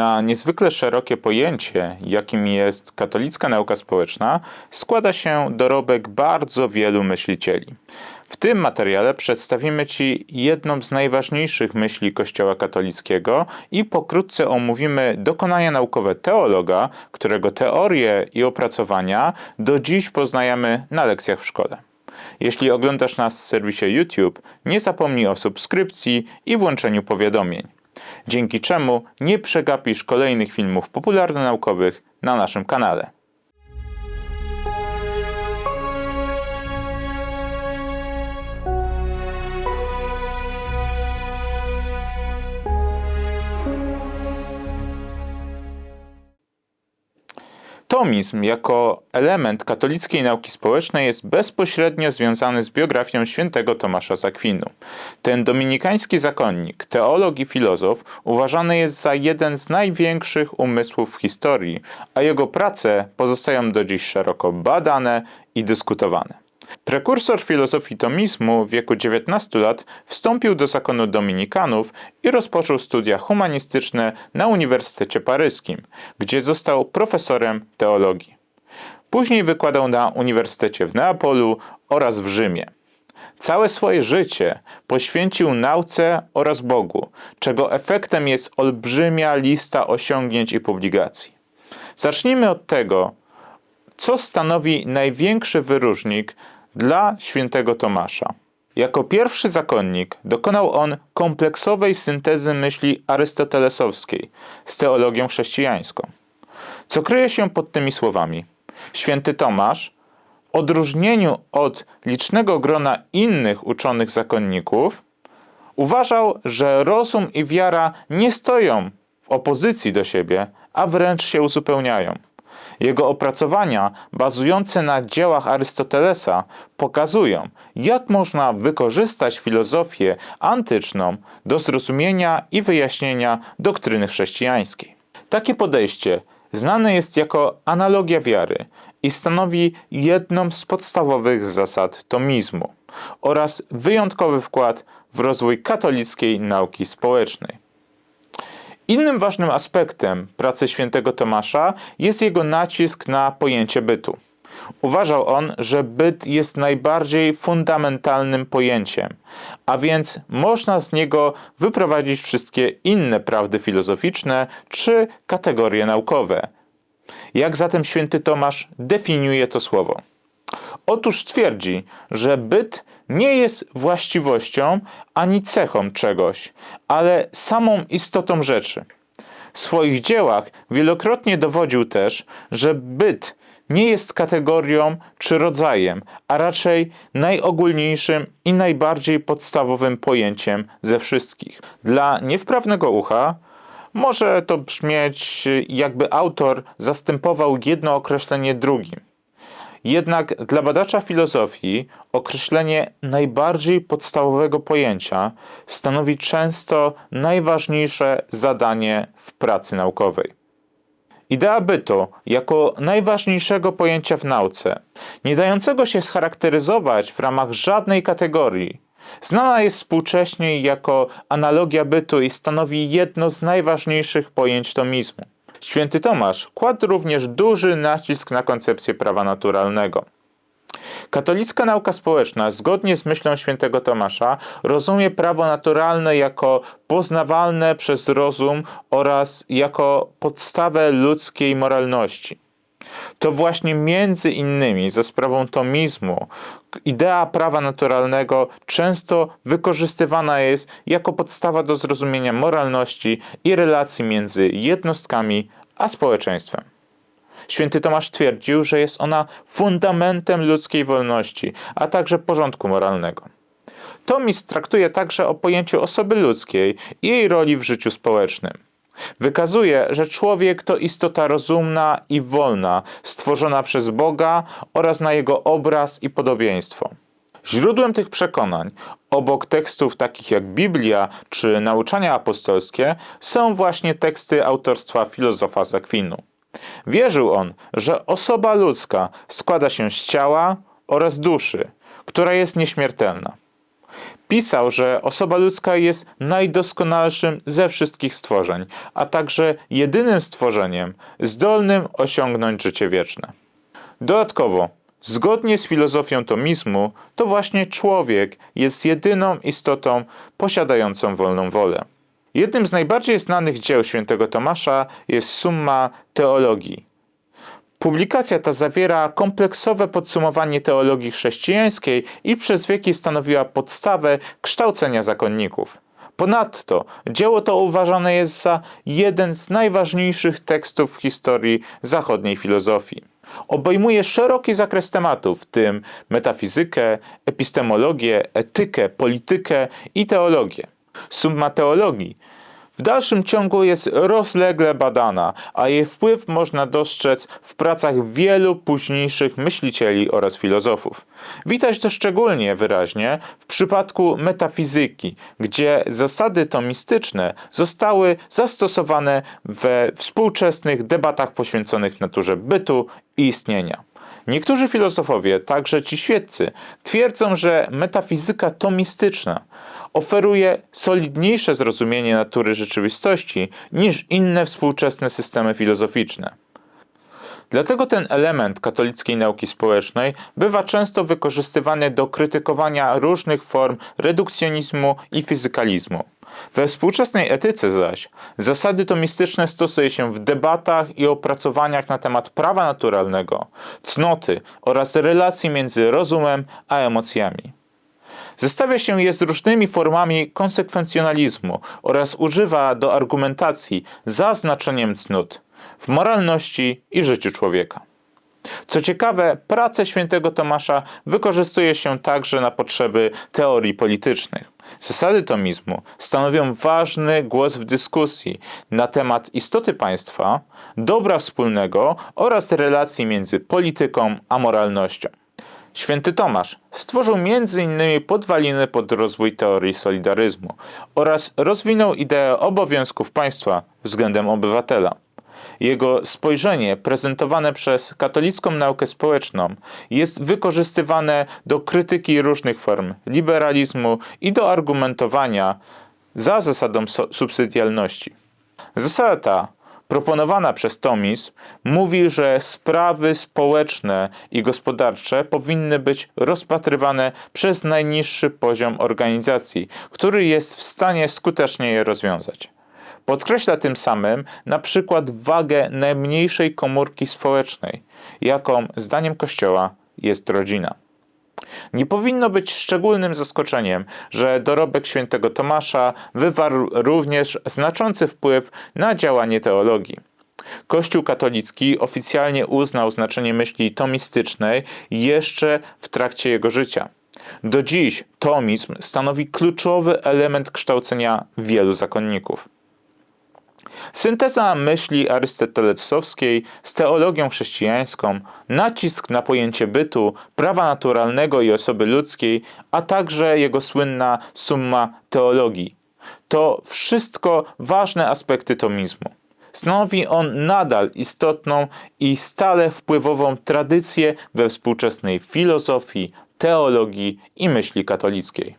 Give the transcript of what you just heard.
Na niezwykle szerokie pojęcie, jakim jest katolicka nauka społeczna, składa się dorobek bardzo wielu myślicieli. W tym materiale przedstawimy Ci jedną z najważniejszych myśli Kościoła katolickiego i pokrótce omówimy dokonania naukowe teologa, którego teorie i opracowania do dziś poznajemy na lekcjach w szkole. Jeśli oglądasz nas w serwisie YouTube, nie zapomnij o subskrypcji i włączeniu powiadomień dzięki czemu nie przegapisz kolejnych filmów popularno-naukowych na naszym kanale. Tomizm jako element katolickiej nauki społecznej jest bezpośrednio związany z biografią świętego Tomasza z Akwinu. Ten dominikański zakonnik, teolog i filozof uważany jest za jeden z największych umysłów w historii, a jego prace pozostają do dziś szeroko badane i dyskutowane. Prekursor filozofii tomizmu w wieku 19 lat wstąpił do zakonu dominikanów i rozpoczął studia humanistyczne na Uniwersytecie Paryskim, gdzie został profesorem teologii. Później wykładał na Uniwersytecie w Neapolu oraz w Rzymie. Całe swoje życie poświęcił nauce oraz Bogu, czego efektem jest olbrzymia lista osiągnięć i publikacji. Zacznijmy od tego, co stanowi największy wyróżnik dla świętego Tomasza. Jako pierwszy zakonnik dokonał on kompleksowej syntezy myśli arystotelesowskiej z teologią chrześcijańską. Co kryje się pod tymi słowami? Święty Tomasz, w odróżnieniu od licznego grona innych uczonych zakonników, uważał, że rozum i wiara nie stoją w opozycji do siebie, a wręcz się uzupełniają. Jego opracowania, bazujące na dziełach Arystotelesa, pokazują, jak można wykorzystać filozofię antyczną do zrozumienia i wyjaśnienia doktryny chrześcijańskiej. Takie podejście znane jest jako analogia wiary i stanowi jedną z podstawowych zasad tomizmu oraz wyjątkowy wkład w rozwój katolickiej nauki społecznej. Innym ważnym aspektem pracy świętego Tomasza jest jego nacisk na pojęcie bytu. Uważał on, że byt jest najbardziej fundamentalnym pojęciem, a więc można z niego wyprowadzić wszystkie inne prawdy filozoficzne czy kategorie naukowe. Jak zatem święty Tomasz definiuje to słowo? Otóż twierdzi, że byt nie jest właściwością ani cechą czegoś, ale samą istotą rzeczy. W swoich dziełach wielokrotnie dowodził też, że byt nie jest kategorią czy rodzajem, a raczej najogólniejszym i najbardziej podstawowym pojęciem ze wszystkich. Dla niewprawnego ucha może to brzmieć, jakby autor zastępował jedno określenie drugim. Jednak dla badacza filozofii określenie najbardziej podstawowego pojęcia stanowi często najważniejsze zadanie w pracy naukowej. Idea bytu jako najważniejszego pojęcia w nauce, nie dającego się scharakteryzować w ramach żadnej kategorii, znana jest współcześnie jako analogia bytu i stanowi jedno z najważniejszych pojęć tomizmu. Święty Tomasz kładł również duży nacisk na koncepcję prawa naturalnego. Katolicka nauka społeczna, zgodnie z myślą świętego Tomasza, rozumie prawo naturalne jako poznawalne przez rozum oraz jako podstawę ludzkiej moralności. To właśnie między innymi za sprawą tomizmu idea prawa naturalnego często wykorzystywana jest jako podstawa do zrozumienia moralności i relacji między jednostkami a społeczeństwem. Święty Tomasz twierdził, że jest ona fundamentem ludzkiej wolności, a także porządku moralnego. Tomizm traktuje także o pojęciu osoby ludzkiej i jej roli w życiu społecznym. Wykazuje, że człowiek to istota rozumna i wolna, stworzona przez Boga oraz na jego obraz i podobieństwo. Źródłem tych przekonań, obok tekstów takich jak Biblia czy nauczania apostolskie, są właśnie teksty autorstwa filozofa z Akwinu. Wierzył on, że osoba ludzka składa się z ciała oraz duszy, która jest nieśmiertelna. Pisał, że osoba ludzka jest najdoskonalszym ze wszystkich stworzeń, a także jedynym stworzeniem zdolnym osiągnąć życie wieczne. Dodatkowo, zgodnie z filozofią tomizmu, to właśnie człowiek jest jedyną istotą posiadającą wolną wolę. Jednym z najbardziej znanych dzieł świętego Tomasza jest Summa Teologii. Publikacja ta zawiera kompleksowe podsumowanie teologii chrześcijańskiej i przez wieki stanowiła podstawę kształcenia zakonników. Ponadto dzieło to uważane jest za jeden z najważniejszych tekstów w historii zachodniej filozofii. Obejmuje szeroki zakres tematów, w tym metafizykę, epistemologię, etykę, politykę i teologię. Summa teologii w dalszym ciągu jest rozlegle badana, a jej wpływ można dostrzec w pracach wielu późniejszych myślicieli oraz filozofów. Widać to szczególnie wyraźnie w przypadku metafizyki, gdzie zasady tomistyczne zostały zastosowane we współczesnych debatach poświęconych naturze bytu i istnienia. Niektórzy filozofowie, także ci świeccy, twierdzą, że metafizyka tomistyczna oferuje solidniejsze zrozumienie natury rzeczywistości niż inne współczesne systemy filozoficzne. Dlatego ten element katolickiej nauki społecznej bywa często wykorzystywany do krytykowania różnych form redukcjonizmu i fizykalizmu. We współczesnej etyce zaś zasady tomistyczne stosuje się w debatach i opracowaniach na temat prawa naturalnego, cnoty oraz relacji między rozumem a emocjami. Zestawia się je z różnymi formami konsekwencjonalizmu oraz używa do argumentacji za znaczeniem cnót w moralności i życiu człowieka. Co ciekawe, pracę świętego Tomasza wykorzystuje się także na potrzeby teorii politycznych. Zasady tomizmu stanowią ważny głos w dyskusji na temat istoty państwa, dobra wspólnego oraz relacji między polityką a moralnością. Święty Tomasz stworzył m.in. podwaliny pod rozwój teorii solidaryzmu oraz rozwinął ideę obowiązków państwa względem obywatela. Jego spojrzenie, prezentowane przez katolicką naukę społeczną, jest wykorzystywane do krytyki różnych form liberalizmu i do argumentowania za zasadą subsydialności. Zasada ta, proponowana przez Tomizm, mówi, że sprawy społeczne i gospodarcze powinny być rozpatrywane przez najniższy poziom organizacji, który jest w stanie skutecznie je rozwiązać. Podkreśla tym samym na przykład wagę najmniejszej komórki społecznej, jaką zdaniem Kościoła jest rodzina. Nie powinno być szczególnym zaskoczeniem, że dorobek świętego Tomasza wywarł również znaczący wpływ na działanie teologii. Kościół katolicki oficjalnie uznał znaczenie myśli tomistycznej jeszcze w trakcie jego życia. Do dziś tomizm stanowi kluczowy element kształcenia wielu zakonników. Synteza myśli arystotelesowskiej z teologią chrześcijańską, nacisk na pojęcie bytu, prawa naturalnego i osoby ludzkiej, a także jego słynna summa teologii. To wszystko ważne aspekty tomizmu. Stanowi on nadal istotną i stale wpływową tradycję we współczesnej filozofii, teologii i myśli katolickiej.